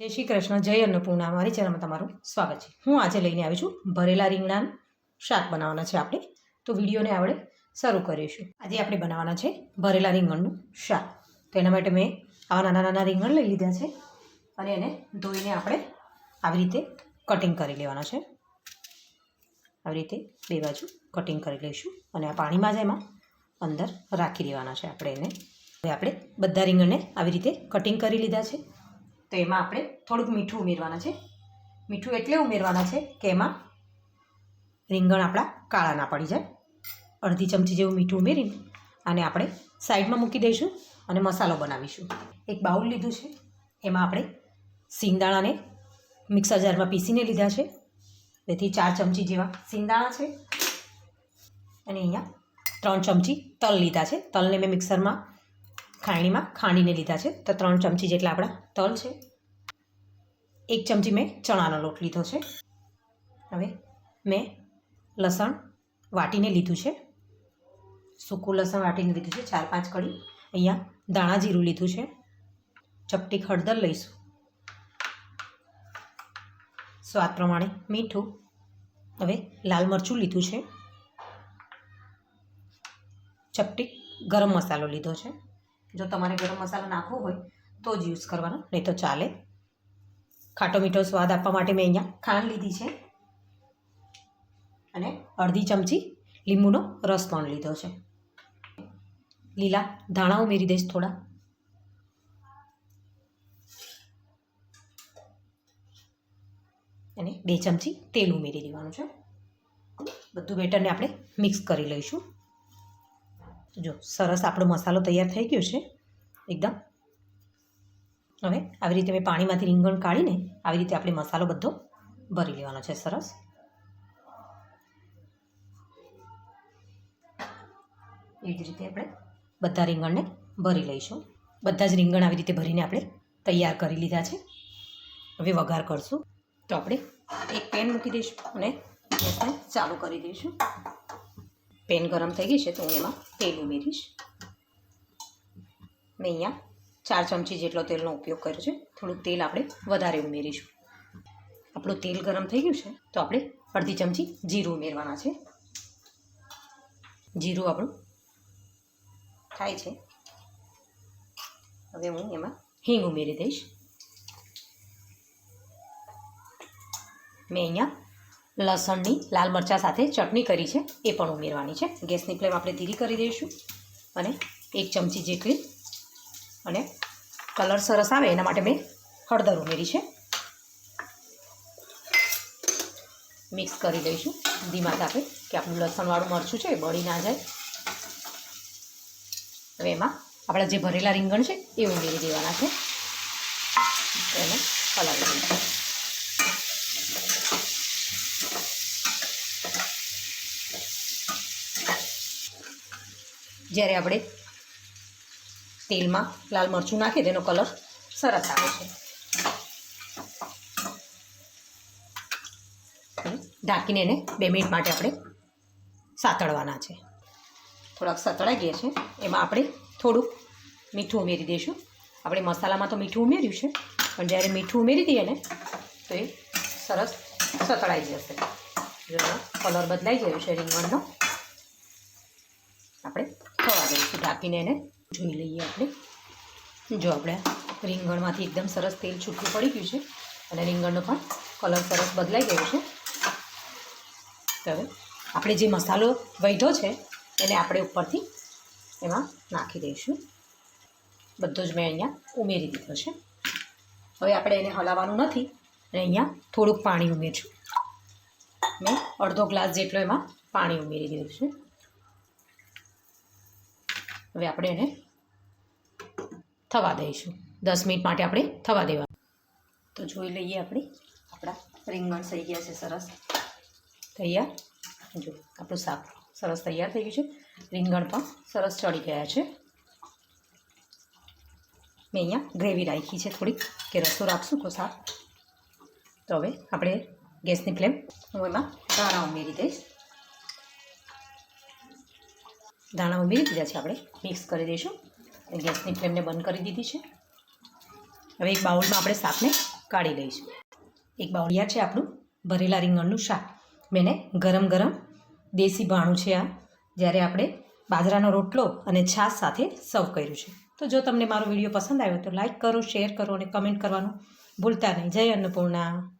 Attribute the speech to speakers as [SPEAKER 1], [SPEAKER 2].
[SPEAKER 1] જય શ્રી કૃષ્ણ, જય અન્નપૂર્ણા. મારી ચેનલમાં તમારું સ્વાગત છે. હું આજે લઈને આવી છું ભરેલા રીંગણાનું શાક બનાવવાના છે આપણે. તો વિડીયોને આપણે શરૂ કરીશું આજે આપણે બનાવવાના છે ભરેલા રીંગણનું શાક. તો એના માટે મેં આવા નાના નાના રીંગણ લઈ લીધા છે અને એને ધોઈને આપણે આવી રીતે કટિંગ કરી લેવાના છે. આવી રીતે બે બાજુ કટિંગ કરી લઈશું અને આ પાણીમાં જ એમાં અંદર રાખી દેવાના છે આપણે એને. હવે આપણે બધા રીંગણને આવી રીતે કટિંગ કરી લીધા છે. તો એમાં આપણે થોડુંક મીઠું ઉમેરવાના છે. મીઠું એટલે ઉમેરવાના છે કે એમાં રીંગણ આપણા કાળા ના પડી જાય. અડધી ચમચી જેવું મીઠું ઉમેરીને અને આપણે સાઈડમાં મૂકી દઈશું અને મસાલો બનાવીશું. એક બાઉલ લીધું છે. એમાં આપણે સિંગદાણાને મિક્સર જારમાં પીસીને લીધા છે. તેથી ચાર ચમચી જેવા સિંગદાણા છે. અને અહીંયા ત્રણ ચમચી તલ લીધા છે. તલને મેં મિક્સરમાં ખાયણીમાં ખાંડીને લીધા છે. તો ત્રણ ચમચી જેટલા આપણા તલ છે. એક ચમચી મેં ચણાનો લોટ લીધો છે. હવે મેં લસણ વાટીને લીધું છે. સૂકું લસણ વાટીને લીધું છે. ચાર પાંચ કળી. અહીંયા દાણા જીરું લીધું છે. ચપટી હળદર લઈશું. સ્વાદ પ્રમાણે મીઠું. હવે લાલ મરચું લીધું છે. ચપટી ગરમ મસાલો લીધો છે. જો તમારે ગરમ મસાલો નાખવો હોય તો જ યુઝ કરવાનો, નહીં તો ચાલે. ખાટો મીઠો સ્વાદ આપવા માટે મેં અહીંયા ખાંડ લીધી છે અને અડધી ચમચી લીંબુનો રસ પણ લીધો છે. લીલા ધાણા ઉમેરી દઈશ થોડા. અને બે ચમચી તેલ ઉમેરી દેવાનું છે. બધું બેટરને આપણે મિક્સ કરી લઈશું. જો, સરસ આપણો મસાલો તૈયાર થઈ ગયો છે, એકદમ. હવે આવી રીતે મેં પાણીમાંથી રીંગણ કાઢીને આવી રીતે આપણે મસાલો બધો ભરી લેવાનો છે, સરસ. એવી જ રીતે આપણે બધા રીંગણને ભરી લઈશું. બધા જ રીંગણ આવી રીતે ભરીને આપણે તૈયાર કરી લીધા છે. હવે વઘાર કરશું. તો આપણે એક પેન મૂકી દઈશું અને ચાલુ કરી દઈશું. પેન ગરમ થઈ ગઈ છે તો હું એમાં તેલ ઉમેરીશ. મેં અહીંયા ચાર ચમચી જેટલો તેલનો ઉપયોગ કર્યો છે. થોડુંક તેલ આપણે વધારે ઉમેરીશું. આપણું તેલ ગરમ થઈ ગયું છે તો આપણે અડધી ચમચી જીરું ઉમેરવાના છે. જીરું આપણું થાય છે. હવે હું એમાં હિંગ ઉમેરી દઈશ. મેં અહીંયા લસણની લાલ મરચાં સાથે ચટણી કરી છે, એ પણ ઉમેરવાની છે. ગેસની ફ્લેમ આપણે ધીરી કરી દઈશું અને એક ચમચી જેટલી અને કલર સરસ આવે એના માટે મેં હળદર ઉમેરી છે. મિક્સ કરી દઈશું. ધીમા તાપે કે આપણું લસણવાળું મરચું છે એ બળી ના જાય. હવે એમાં આપણા જે ભરેલા રીંગણ છે એ ઉમેરી દેવાના છે. એને હલાવી દઈશું. જ્યારે આપણે તેલમાં લાલ મરચું નાખીએ તેનો કલર સરસ આવે છે. ઢાંકીને એને બે મિનિટ માટે આપણે સાતળવાના છે. થોડાક સતળાઈ ગયા છે. એમાં આપણે થોડુંક મીઠું ઉમેરી દઈશું. આપણે મસાલામાં તો મીઠું ઉમેર્યું છે, પણ જ્યારે મીઠું ઉમેરી દઈએ ને, તો એ સરસ સતળાઈ જશે. જો કલર બદલાઈ ગયો છે રીંગણનો. આપણે ઢાંકીને એને જોઈ લઈએ આપણે. જો આપણે રીંગણમાંથી એકદમ સરસ તેલ છૂટું પડી ગયું છે અને રીંગણનો પણ કલર સરસ બદલાઈ ગયો છે. હવે આપણે જે મસાલો વૈધો છે એને આપણે ઉપરથી એમાં નાખી દઈશું. બધો જ મેં અહીંયા ઉમેરી દીધો છે. હવે આપણે એને હલાવવાનું નથી અને અહીંયા થોડુંક પાણી ઉમેરશું. મેં અડધો ગ્લાસ જેટલો એમાં પાણી ઉમેરી દીધું છે. હવે આપણે એને થવા દઈશું. દસ મિનિટ માટે આપણે થવા દેવા. તો જોઈ લઈએ આપણે. આપણા રીંગણ થઈ ગયા છે સરસ. તૈયાર? જો, આપણું શાક સરસ તૈયાર થઈ ગયું છે. રીંગણ પણ સરસ ચડી ગયા છે. મેં અહીંયા ગ્રેવી રાખી છે થોડીક, કે રસો રાખશું તો શાક? તો હવે આપણે ગેસની ફ્લેમ હું એમાં ધાણા ઉમેરી દઈશ. દાણા ઉમેરી દીધા છે આપણે. મિક્સ કરી દઈશું. ગેસની ફ્લેમને બંધ કરી દીધી છે. હવે એક બાઉલમાં આપણે શાકને કાઢી લઈશું. એક બાઉડિયા છે આપણું ભરેલા રીંગણનું શાક. મેં ગરમ ગરમ દેશી ભાણું છે આ, જ્યારે આપણે બાજરાનો રોટલો અને છાશ સાથે સર્વ કર્યું છે. તો જો તમને મારો વીડિયો પસંદ આવ્યો તો લાઈક કરો, શેર કરો અને કમેન્ટ કરવાનું ભૂલતા નહીં. જય અન્નપૂર્ણા.